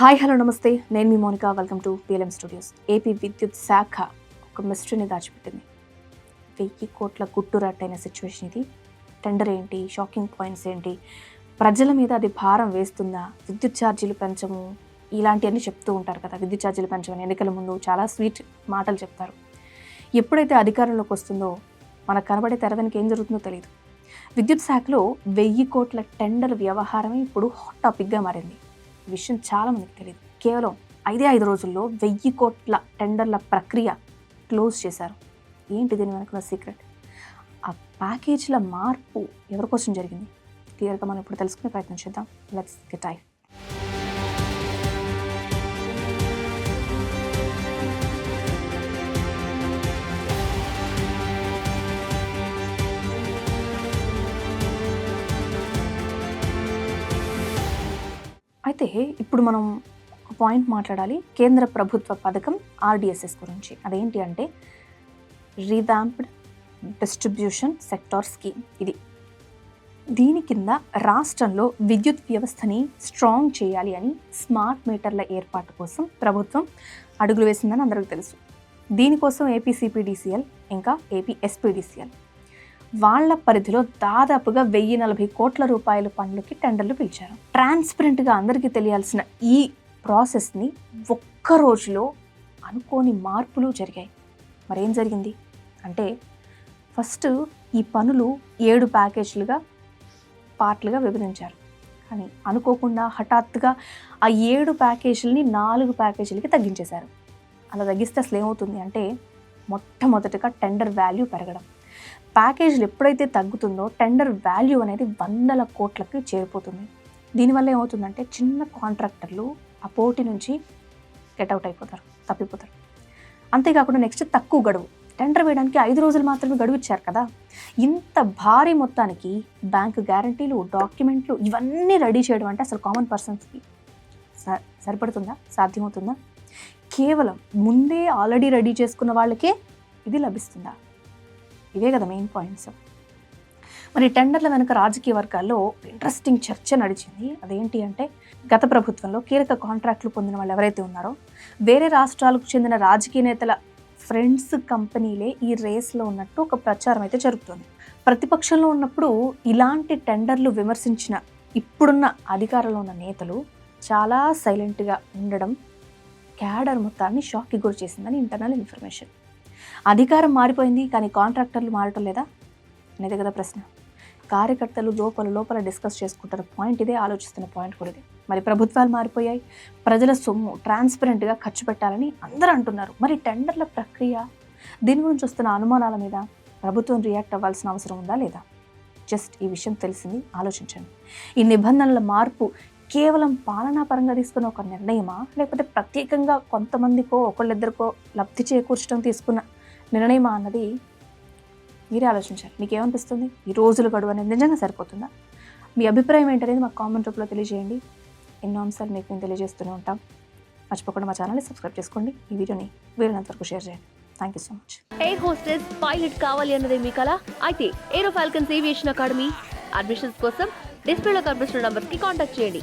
Hi hello నమస్తే. నేను మీ Monika. Welcome to PLM studios AP విద్యుత్ శాఖ ఒక మిస్టరీని దాచిపెట్టింది. వెయ్యి కోట్ల గుట్టు రట్టైన సిచ్యువేషన్ ఇది. టెండర్ ఏంటి? షాకింగ్ పాయింట్స్ ఏంటి? ప్రజల మీద అది భారం వేస్తుందా విద్యుత్ ఛార్జీలు పెంచము ఇలాంటివన్నీ చెప్తూ ఉంటారు కదా. విద్యుత్ ఛార్జీలు పెంచమని ఎన్నికల ముందు చాలా స్వీట్ మాటలు చెప్తారు. ఎప్పుడైతే అధికారంలోకి వస్తుందో మనకు కనబడే తెర ఏం జరుగుతుందో తెలియదు విద్యుత్ శాఖలో వెయ్యి కోట్ల టెండర్ వ్యవహారమే ఇప్పుడు హాట్ టాపిక్గా మారింది. విషయం చాలా మందికి తెలియదు కేవలం ఐదే ఐదు రోజుల్లో వెయ్యి కోట్ల టెండర్ల ప్రక్రియ క్లోజ్ చేశారు. ఏంటి దీని వెనుకున్న సీక్రెట్? ఆ ప్యాకేజీల మార్పు ఎవరికోసం జరిగింది? క్లియర్గా మనం ఇప్పుడు తెలుసుకునే ప్రయత్నం చేద్దాం. లెట్స్ గెట్ ఐ అయితే ఇప్పుడు మనం ఒక పాయింట్ మాట్లాడాలి. కేంద్ర ప్రభుత్వ పథకం ఆర్డిఎస్ఎస్ గురించి. అదేంటి అంటే రీవ్యాంప్డ్ డిస్ట్రిబ్యూషన్ సెక్టార్ స్కీమ్ ఇది దీని కింద రాష్ట్రంలో విద్యుత్ వ్యవస్థని స్ట్రాంగ్ చేయాలి అని స్మార్ట్ మీటర్ల ఏర్పాటు కోసం ప్రభుత్వం అడుగులు వేసిందని అందరికీ తెలుసు. దీనికోసం ఏపీ సిపిడిసిఎల్ ఇంకా ఏపీ ఎస్పీడిసిఎల్ వాళ్ళ పరిధిలో దాదాపుగా వెయ్యి నలభై కోట్ల రూపాయల పనులకి టెండర్లు పిలిచారు. ట్రాన్స్పరెంట్గా అందరికీ తెలియాల్సిన ఈ ప్రాసెస్ని ఒక్క రోజులో అనుకోని మార్పులు జరిగాయి. మరేం జరిగింది? అంటే ఫస్ట్ ఈ పనులు ఏడు ప్యాకేజీలుగా పార్ట్లుగా విభజించారు. కానీ అనుకోకుండా హఠాత్తుగా ఆ ఏడు ప్యాకేజీలని నాలుగు ప్యాకేజీలకి తగ్గించేశారు. అలా తగ్గిస్తే అసలు ఏమవుతుంది అంటే మొట్టమొదటిగా టెండర్ వాల్యూ పెరగడం. ప్యాకేజీలు ఎప్పుడైతే తగ్గుతుందో టెండర్ వాల్యూ అనేది వందల కోట్లకి చేరిపోతుంది. దీనివల్ల ఏమవుతుందంటే చిన్న కాంట్రాక్టర్లు ఆ పోటీ నుంచి గెట్అవుట్ అయిపోతారు తప్పిపోతారు. అంతేకాకుండా నెక్స్ట్ తక్కువ గడువు. టెండర్ వేయడానికి ఐదు రోజులు మాత్రమే గడువు ఇచ్చారు కదా. ఇంత భారీ మొత్తానికి బ్యాంకు గ్యారంటీలు డాక్యుమెంట్లు ఇవన్నీ రెడీ చేయడం అంటే అసలు కామన్ పర్సన్స్కి స- సరిపడుతుందా? సాధ్యమవుతుందా? కేవలం ముందే ఆల్రెడీ రెడీ చేసుకున్న వాళ్ళకే ఇది లభిస్తుందా? ఇవే కదా మెయిన్ పాయింట్స్ మరి టెండర్ల వెనుక రాజకీయ వర్గాల్లో ఇంట్రెస్టింగ్ చర్చ నడిచింది. అదేంటి అంటే గత ప్రభుత్వంలో కీలక కాంట్రాక్టులు పొందిన వాళ్ళు ఎవరైతే ఉన్నారో వేరే రాష్ట్రాలకు చెందిన రాజకీయ నేతల ఫ్రెండ్స్ కంపెనీలే ఈ రేస్లో ఉన్నట్టు ఒక ప్రచారం అయితే జరుగుతుంది. ప్రతిపక్షంలో ఉన్నప్పుడు ఇలాంటి టెండర్లు విమర్శించిన ఇప్పుడున్న అధికారంలో ఉన్న నేతలు చాలా సైలెంట్గా ఉండడం క్యాడర్ మొత్తాన్ని షాక్కి గురి చేసిందని ఇంటర్నల్ ఇన్ఫర్మేషన్ అధికారం మారిపోయింది కానీ కాంట్రాక్టర్లు మారటం లేదా? అనేది కదా ప్రశ్న. కార్యకర్తలు లోపల లోపల డిస్కస్ చేసుకుంటారు పాయింట్ ఇదే ఆలోచిస్తున్న పాయింట్ కూడా ఇదే. మరి ప్రభుత్వాలు మారిపోయాయి ప్రజల సొమ్ము ట్రాన్స్పరెంట్గా ఖర్చు పెట్టాలని అందరూ అంటున్నారు. మరి టెండర్ల ప్రక్రియ దీని గురించి వస్తున్న అనుమానాల మీద ప్రభుత్వం రియాక్ట్ అవ్వాల్సిన అవసరం ఉందా లేదా? జస్ట్ ఈ విషయం తెలిసింది ఆలోచించండి. ఈ నిబంధనల మార్పు కేవలం పాలనాపరంగా తీసుకున్న ఒక నిర్ణయమా? లేకపోతే ప్రత్యేకంగా కొంతమందికో ఒకళ్ళిద్దరికో లబ్ధి చేకూర్చడం తీసుకున్న నిర్ణయమా అన్నది మీరే ఆలోచించాలి. మీకు ఏమనిపిస్తుంది ఈ రోజుల గడువు అనేది నిజంగా సరిపోతుందా? మీ అభిప్రాయం ఏంటనేది మాకు కామెంట్ రూపంలో తెలియజేయండి. ఎన్నో అంశాలు మీకు మేము తెలియజేస్తూనే ఉంటాం. మర్చిపోకుండా మా ఛానల్ని సబ్స్క్రైబ్ చేసుకోండి. ఈ వీడియోని వీలైనంత వరకు షేర్ చేయండి. Thank you so much. Air hostess pilot కావాలి అన్నది మీ కళ అయితే aero falcons aviation academy admissions కోసం డిస్ప్లేలో కనిపిస్తున్న నంబర్కి కాంటాక్ట్ చేయండి.